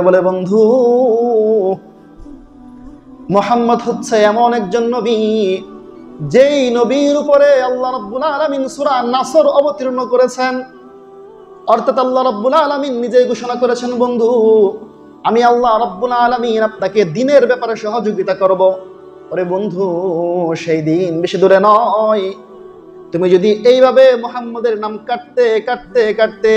বলে বন্ধু, মোহাম্মদ হচ্ছে এমন একজন নবী, যেই নবীর উপরে আল্লাহ রব্বুল আলামিন সূরা নাসর অবতীর্ণ করেছেন। অর্থাৎ আল্লাহ রব্বুল আলামিন নিজেই ঘোষণা করেছেন, বন্ধু, আমি আল্লাহ রব্বুল আলামিন আপনাকে দিনের ব্যাপারে সহযোগিতা করব। ওরে বন্ধু, সেই দিন বেশি দূরে নয়। তুমি যদি এইভাবে মোহাম্মদের নাম কাটতে কাটতে কাটতে,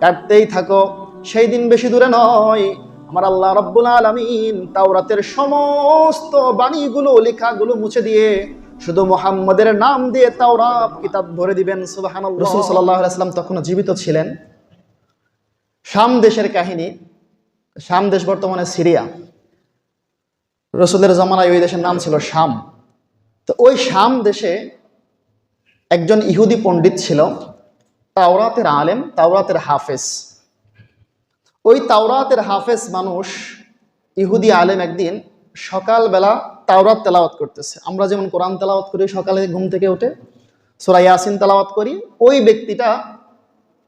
কাটতেই থাকো সেই দিন বেশি দূরে নয়। আমার আল্লাহ রব্বুল আলমিন তাওরাতের সমস্ত বাণীগুলো, লেখাগুলো মুছে দিয়ে শুধু মোহাম্মদের নাম দিয়ে তাওরাত, কিতাব ভরে দিবেন সুবাহান রসুল সাল্লাম তখনও জীবিত ছিলেন। শাম দেশের কাহিনী। শাম দেশ বর্তমানে সিরিয়া। রসুলের জামানায় ওই দেশের নাম ছিল শাম। তো ওই শাম দেশে একজন ইহুদি পণ্ডিত ছিল, তাওরাতের আলেম, তাওরাতের হাফেজ। ওই তাওরাতের হাফেজ মানুষ, ইহুদি আলেম একদিন সকালবেলা তাওরাত তেলাওয়াত করতেছে। আমরা যেমন কোরআন তেলাওয়াত করি, সকালে ঘুম থেকে উঠে সোরা ইয়াসিন তেলাওয়াত করি, ওই ব্যক্তিটা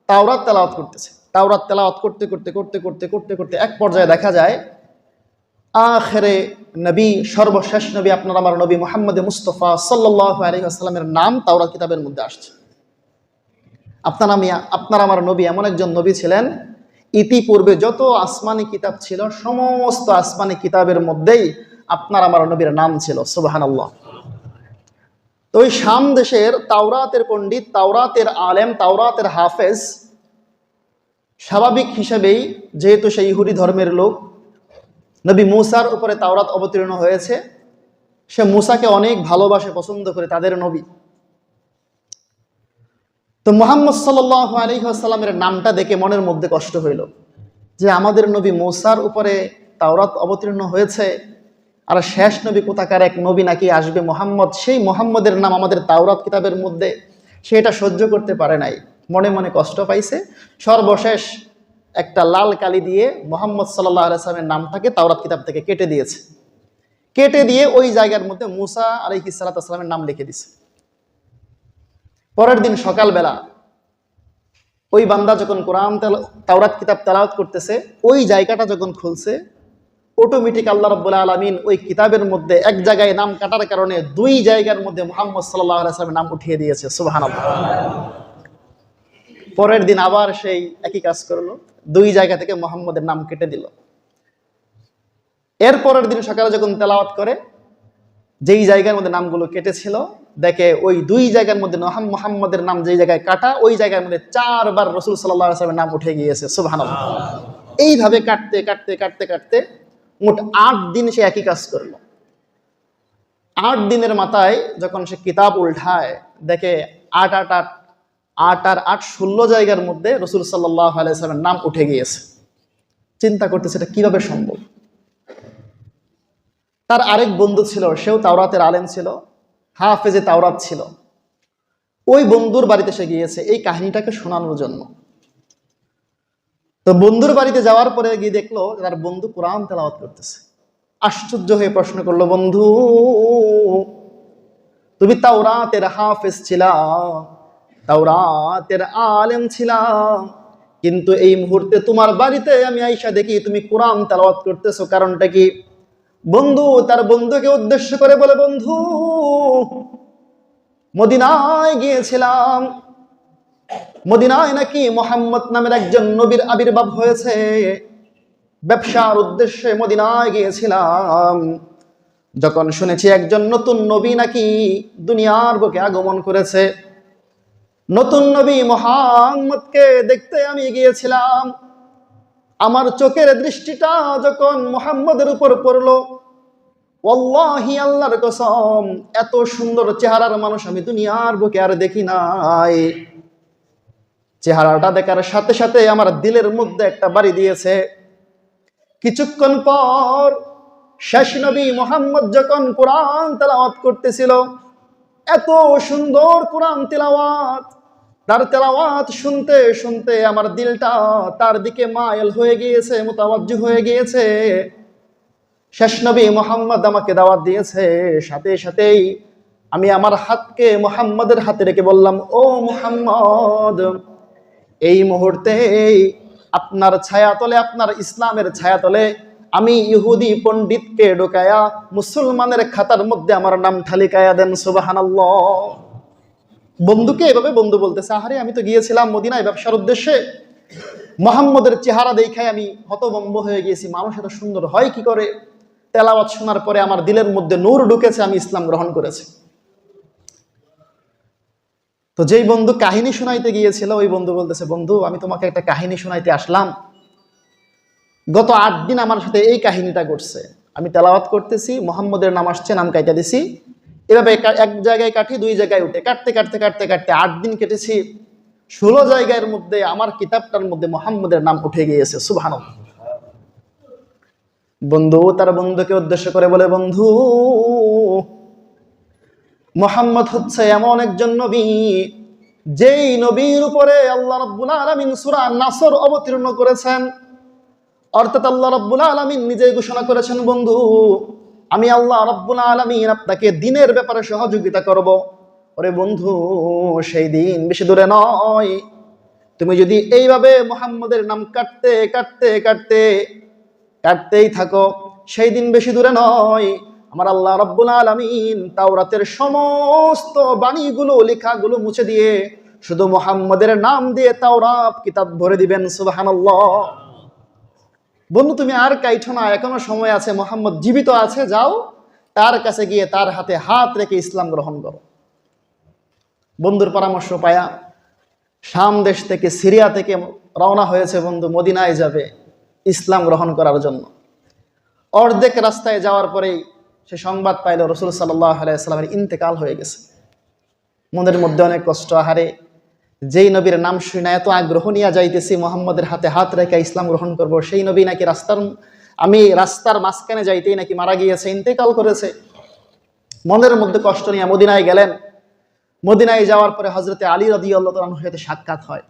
তাওরাত তেলাওয়াত করতেছে। তাওরাত তেলাওয়াত করতে করতে করতে করতে করতে করতে এক পর্যায়ে দেখা যায়, আখেরে নবী, সর্বশেষ নবী আপনার আমার নবী মোহাম্মদ মুস্তফা সাল্লাহ আলী আসসালামের নাম তাওরাত কিতাবের মধ্যে আসছে। আপনার আমি, আপনার আমার নবী এমন একজন নবী ছিলেন ইতিপূর্বে যত আসমানি কিতাব ছিল, সমস্ত আসমানি কিতাবের মধ্যেই আপনার আমার নবীর নাম ছিল সুবাহান আল্লাহ তো ওই শাম দেশের তাওরাতের পণ্ডিত, তাওরাতের আলেম, তাওরাতের হাফেজ, স্বাভাবিক হিসেবেই যেহেতু সেই ইহুদি ধর্মের লোক, নবী মুসার উপরে তাওরাত অবতীর্ণ হয়েছে, সে মুসাকে অনেক ভালোবাসে, পছন্দ করে তাদের নবী। তো মোহাম্মদ সাল আলী আসাল্লামের নামটা দেখে মনের মধ্যে কষ্ট হইল যে আমাদের নবী মৌসার উপরে তাওরাত অবতীর্ণ হয়েছে আর শেষ নবী কোথাকার এক নবী নাকি আসবে মোহাম্মদ? সেই মোহাম্মদের নাম আমাদের তাওরাত কিতাবের মধ্যে সেটা সহ্য করতে পারে নাই। মনে মনে কষ্ট পাইছে। সর্বশেষ একটা লাল কালি দিয়ে মোহাম্মদ সাল্লাহ আলাইসলামের নামটাকে তাওরাত কিতাব থেকে কেটে দিয়েছে। কেটে দিয়ে ওই জায়গার মধ্যে মুসা আলহি সাল্লাতামের নাম লিখে দিছে পরের দিন সকালবেলা ওই বান্দা যখন কোরআন তাওরাত কিতাব তেলাওয়াত করতেছে, ওই জায়গাটা যখন খুলছে অটোমেটিক আল্লাহ রব্বুল্লাহ আলমিন ওই কিতাবের মধ্যে এক জায়গায় নাম কাটার কারণে দুই জায়গার মধ্যে মোহাম্মদ সাল্লাহ আলাইসলামের নাম উঠিয়ে দিয়েছে সুবাহান পরের দিন আবার সেই একই কাজ করল, দুই জায়গা থেকে মোহাম্মদের নাম কেটে দিল। এর পরের দিন সকালে যখন তেলাওয়াত করে যেই জায়গার মধ্যে নামগুলো কেটেছিল দেখে ওই দুই জায়গার মধ্যে নহাম- মোহাম্মদের নাম যেই জায়গায় কাটা ওই জায়গার মধ্যে চারবার রসুল সাল্লাহ আসলামের নাম উঠে গিয়েছে সুবাহান এইভাবে কাটতে কাটতে কাটতে কাটতে মোট আট দিন সে একই কাজ করল। আট দিনের মাথায় যখন সে কিতাব উল্টায় দেখে আট আট আট আট আর আট ষোলো জায়গার মধ্যে রসুল সাল্লাহ আলাইসলামের নাম উঠে গিয়েছে। চিন্তা করতেছে এটা কীভাবে সম্ভব? তার আরেক বন্ধু ছিল, সেও তাওরাতের আলেম ছিল, হাফেজে তাওরাত ছিল। ওই বন্ধুর বাড়িতে সে গিয়েছে, এই কাহিনীটাকে শোনানোর জন্য। তো বন্ধুর বাড়িতে যাওয়ার পরে গিয়ে দেখল, তার বন্ধু কোরআন তেলাওয়াত করতেছে। আশ্চর্য হয়ে প্রশ্ন করল, বন্ধু, তুমি তাওরাতের হাফেজ ছিলা, তাওরাতের আলেম ছিলা, কিন্তু এই মুহূর্তে তোমার বাড়িতে আমি আইসা দেখি তুমি কোরআন তেলাওয়াত করতেছো, কারণটা কি? বন্ধু, তার বন্ধুকে উদ্দেশ্য করে বলে, বন্ধু, মদিনায় গিয়েছিলাম। মদিনায় নাকি মোহাম্মদ নামের একজন নবীর আবির্ভাব হয়েছে। ব্যবসার উদ্দেশ্যে মদিনায় গিয়েছিলাম। যখন শুনেছি একজন নতুন নবী নাকি দুনিয়ার বুকে আগমন করেছে। নতুন নবী মোহাম্মদকে দেখতে আমি গিয়েছিলাম। আমার চোখের দৃষ্টিটা যখন মোহাম্মদের উপর পড়ল, ওয়াল্লাহি আল্লাহর কসম, এত সুন্দর চেহারার মানুষ আমি দুনিয়ার বুকে আর দেখি নাই। চেহারাটা দেখার সাথে সাথে আমার দিলের মধ্যে একটা বাড়ি দিয়েছে। কিছুক্ষণ পর শেষ নবী মোহাম্মদ যখন কোরআন তেলাওয়াত করতেছিল, এত সুন্দর কোরআন তেলাওয়াত তার তেলাওয়াত শুনতে শুনতে আমার দিলটা তার দিকে মাইল হয়ে গিয়েছে মোতাবাজ্জু হয়ে গিয়েছে। শেষ নবী মোহাম্মদ আমাকে দাওয়াত দিয়েছে। সাথে সাথেই আমি আমার হাতকে মোহাম্মদের হাতে রেখে বললাম, ও মোহাম্মদ, এই মুহূর্তে আপনার ছায়াতলে, আপনার ইসলামের ছায়াতলে আমি ইহুদি পণ্ডিতকে ঢোকায়া মুসলমানের খাতার মধ্যে আমার নাম ঠালিকায়া দেন, সুবাহানাল্লাহ। বন্ধুকে এভাবে বন্ধু বলতেছে, আহারে, আমি তো গিয়েছিলাম মদিনায়, ব্যবসার উদ্দেশ্যে। মোহাম্মদের চেহারা দেখায় আমি হতভম্ব হয়ে গিয়েছি। মানুষ এত সুন্দর হয় কি করে? তেলাওয়াত শোনার পরে আমার দিলের মধ্যে নূর ঢুকেছে, আমি ইসলাম গ্রহণ করেছি। তো যেই বন্ধু কাহিনী শোনাইতে গিয়েছিল, ওই বন্ধু বলতেছে, বন্ধু, আমি তোমাকে একটা কাহিনী শোনাইতে আসলাম। গত আট দিন আমার সাথে এই কাহিনীটা ঘটছে। আমি তেলাওয়াত করতেছি, মোহাম্মদের নাম আসছে, নাম কাইটা দিছি। এভাবে এক জায়গায় কাটি, দুই জায়গায় উঠে। কাটতে কাটতে কাটতে কাটতে আট দিন কেটেছি। ষোলো জায়গার মধ্যে আমার কিতাবটার মধ্যে মোহাম্মদের নাম উঠে গিয়েছে সুভান বন্ধু, তার বন্ধুকে উদ্দেশ্য করে বলে, বন্ধু, মোহাম্মদ হচ্ছে এমন একজন নবী, যেই নবীর উপরে আল্লাহ রব্বুল আলামিন সূরা নাসর অবতীর্ণ করেছেন। অর্থাৎ আল্লাহ রব্বুল আলামিন নিজেই ঘোষণা করেছেন, বন্ধু আমি আল্লাহ রব্বুল আলামিন আপনাকে দিনের ব্যাপারে সহযোগিতা করব। ওরে বন্ধু, সেই দিন বেশি দূরে নয়। তুমি যদি এইভাবে মোহাম্মদের নাম কাটতে কাটতে কাটতে, কাটতেই থাকো, সেই দিন বেশি দূরে নয়। আমার আল্লাহ রব্বুল আলমিন তাওরাতের সমস্ত বাণীগুলো, লেখাগুলো মুছে দিয়ে শুধু মোহাম্মদের নাম দিয়ে তাওরাত, কিতাব ভরে দিবেন, সুবহানাল্লাহ। বন্ধু, তুমি আর কাইঠো না এখনও সময় আছে, মোহাম্মদ জীবিত আছে, যাও, তার কাছে গিয়ে তার হাতে হাত রেখে ইসলাম গ্রহণ করো। বন্ধুর পরামর্শ পায়া, শাম দেশ থেকে সিরিয়া থেকে রওনা হয়েছে বন্ধু, মদিনায় যাবে ইসলাম গ্রহণ করার জন্য। অর্ধেক রাস্তায় যাওয়ার পরেই সে সংবাদ পাইল, রসুল সাল্লাহ আলাইসাল্লামের ইন্তেকাল হয়ে গেছে। মনের মধ্যে অনেক কষ্ট, আহারে যেই নবীর নাম শুনে এত আগ্রহ নিয়ে যাইতেছি, মোহাম্মদের হাতে হাত রেখে ইসলাম গ্রহণ করব, সেই নবী নাকি রাস্তার, আমি রাস্তার মাঝখানে যাইতেই নাকি মারা গিয়েছে, ইন্তেকাল করেছে। মনের মধ্যে কষ্ট নিয়ে মদিনায় গেলেন। মদিনায় যাওয়ার পরে হজরতে আলী রাদি আল্লাহ তালাহুর সাথে সাক্ষাৎ হয়।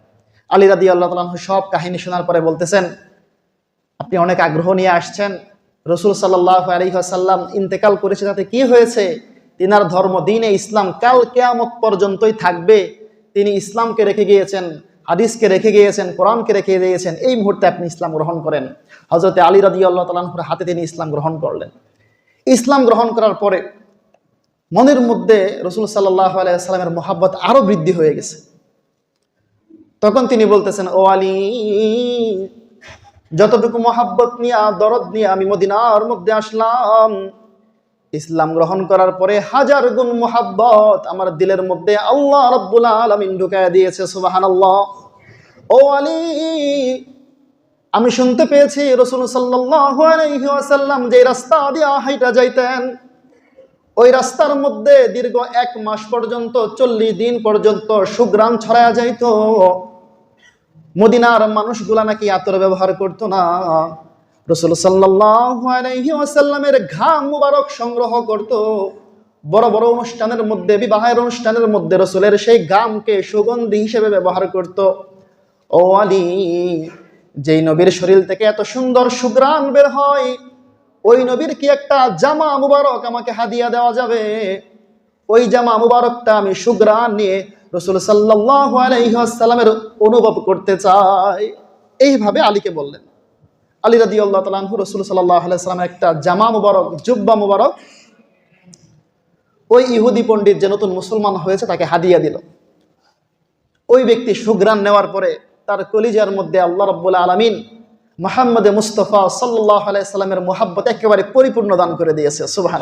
আলী রাদি আল্লাহ তালাহু সব কাহিনী শোনার পরে বলতেছেন, আপনি অনেক আগ্রহ নিয়ে আসছেন। রসুল সাল্লাহ আলহিহাসাল্লাম ইন্তেকাল করেছে, তাতে কি হয়েছে? তিনার ধর্ম, দিনে ইসলাম কাল কেয়ামত পর্যন্তই থাকবে। তিনি ইসলামকে রেখে গিয়েছেন, হাদিসকে রেখে গিয়েছেন, কোরআনকে রেখে দিয়েছেন এই মুহূর্তে আপনি ইসলাম গ্রহণ করেন। হজরতে আলী রাদি আল্লাহ তালাহুর হাতে তিনি ইসলাম গ্রহণ করলেন। ইসলাম গ্রহণ করার পরে মনের মধ্যে রসুল সাল্লাহ আলাইসাল্লামের মোহাব্বত আরও বৃদ্ধি হয়ে গেছে। তখন তিনি বলতেছেন, ও আলী, যতটুকু মোহাব্বত নিয়ে, দরদ নিয়ে আমি মদিনার মধ্যে আসলাম ইসলাম গ্রহণ করার পরে হাজার গুণ মোহাব্বত আমার দিলের মধ্যে আল্লাহ রব্বুল আলমিন ঢুকায় দিয়েছে সুবাহান আল্লাহ ও আলী, আমি শুনতে পেয়েছি রসুল সাল্লাম যে রাস্তা দিয়া হাইটা যাইতেন, ওই রাস্তার মধ্যে দীর্ঘ এক মাস পর্যন্ত, চল্লিশ দিন পর্যন্ত সুগ্রাম ছড়ায়া যাইত। মদিনার মানুষগুলা নাকি আতর ব্যবহার করতো না। রসুল সাল্লামের ঘাম মুবারক সংগ্রহ করত। বড় বড় অনুষ্ঠানের মধ্যে, বিবাহের অনুষ্ঠানের মধ্যে রসুলের সেই ঘামকে সুগন্ধি হিসেবে ব্যবহার করত। ও আলী, যেই নবীর শরীর থেকে এত সুন্দর সুগ্রাম বের হয়, ওই নবীর কি একটা জামা মুবারক আমাকে হাদিয়া দেওয়া যাবে? ওই জামা মুবারকটা আমি সুগ্রান নিয়ে রসুল সাল্লাহ আলাইসাল্লামের অনুভব করতে চাই। এইভাবে আলীকে বললেন। আলী রাদি আল্লাহ তালাহু রসুল সাল্লাহ আলাইসাল্লামের একটা জামা মুবারক, জুব্বা মুবারক, ওই ইহুদি পণ্ডিত যে নতুন মুসলমান হয়েছে তাকে হাদিয়া দিল। ওই ব্যক্তি সুগ্রান নেওয়ার পরে তার কলিজার মধ্যে আল্লাহ রব্বুল্লা আলমিন মোহাম্মদ মুস্তফা সাল্লাহ আলাইসাল্লামের মোহাব্বত একেবারে পরিপূর্ণ দান করে দিয়েছে সুবাহান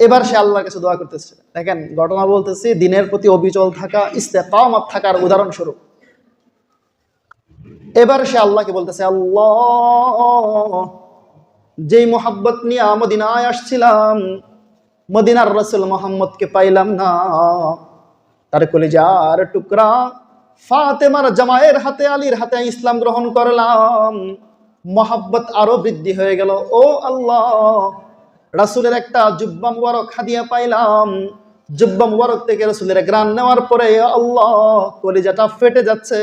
এবার সে আল্লাহর কাছে দোয়া করতেছে। দেখেন, ঘটনা বলতেছি, দিনের প্রতি অবিচল থাকা, ইস্তেকামত থাকার উদাহরণস্বরূপ। এবার সে আল্লাহকে বলতেছে, আল্লাহ, যেই মোহাব্বত নিয়ে মদিনায় আসছিলাম, মদিনার রসুল মোহাম্মদকে পাইলাম না। তার কলিজার টুকরা ফাতেমার জামায়ের হাতে, আলীর হাতে ইসলাম গ্রহণ করলাম। মোহাব্বত আরও বৃদ্ধি হয়ে গেল। ও আল্লাহ, রাসুলের একটা জুব্বা মুবারক হাদিয়া পাইলাম। জুব্বা মুবারক থেকে রসুলের গ্রান নেওয়ার পরে, আল্লাহ, কলিজাটা ফেটে যাচ্ছে।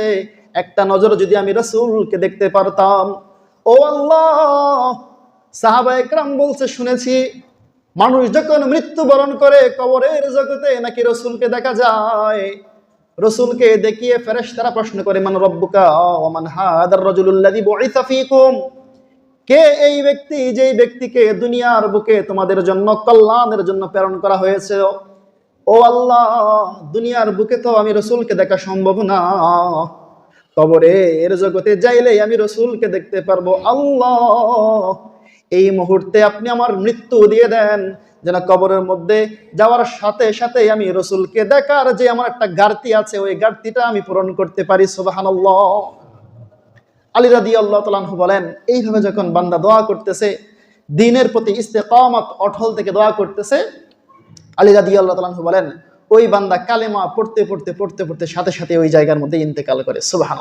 একটা নজর যদি আমি রসুলকে দেখতে পারতাম। ও আল্লাহ, সাহাবা একরাম বলছে, শুনেছি, মানুষ যখন মৃত্যুবরণ করে, কবরের জগতে নাকি রসুলকে দেখা যায়। রসুলকে দেখিয়ে ফেরেশ তারা প্রশ্ন করে, মান রব্বুকা ওমান হাদার রাজুলুল্লাযী বুইসা ফীকুম? কে এই ব্যক্তি যেই ব্যক্তিকে দুনিয়ার বুকে তোমাদের জন্য কল্যাণের জন্য প্রেরণ করা হয়েছে? ও আল্লাহ, দুনিয়ার বুকে তো আমি রসুলকে দেখা সম্ভব না। কবরে, এর জগতে যাইলেই আমি রসুলকে দেখতে পারব। আল্লাহ, এই মুহূর্তে আপনি আমার মৃত্যু দিয়ে দেন। যেন কবরের মধ্যে যাওয়ার সাথে সাথে আমি রসুলকে দেখার যে আমার একটা গার্তি আছে, ওই গার্তিটা আমি পূরণ করতে পারি। সুবাহানাল্লাহ। আলী রাদি আল্লাহ তালাহু বলেন, এইভাবে যখন বান্দা দোয়া করতেছে, দিনের প্রতি ইস্তেকামত অঠল থেকে দোয়া করতেছে, আলী রাদি আল্লাহ তালাহু বলেন ওই বান্দা কালেমা পড়তে পড়তে পড়তে পড়তে সাথে সাথে ওই জায়গার মধ্যে ইন্তেকাল করে। সুবাহ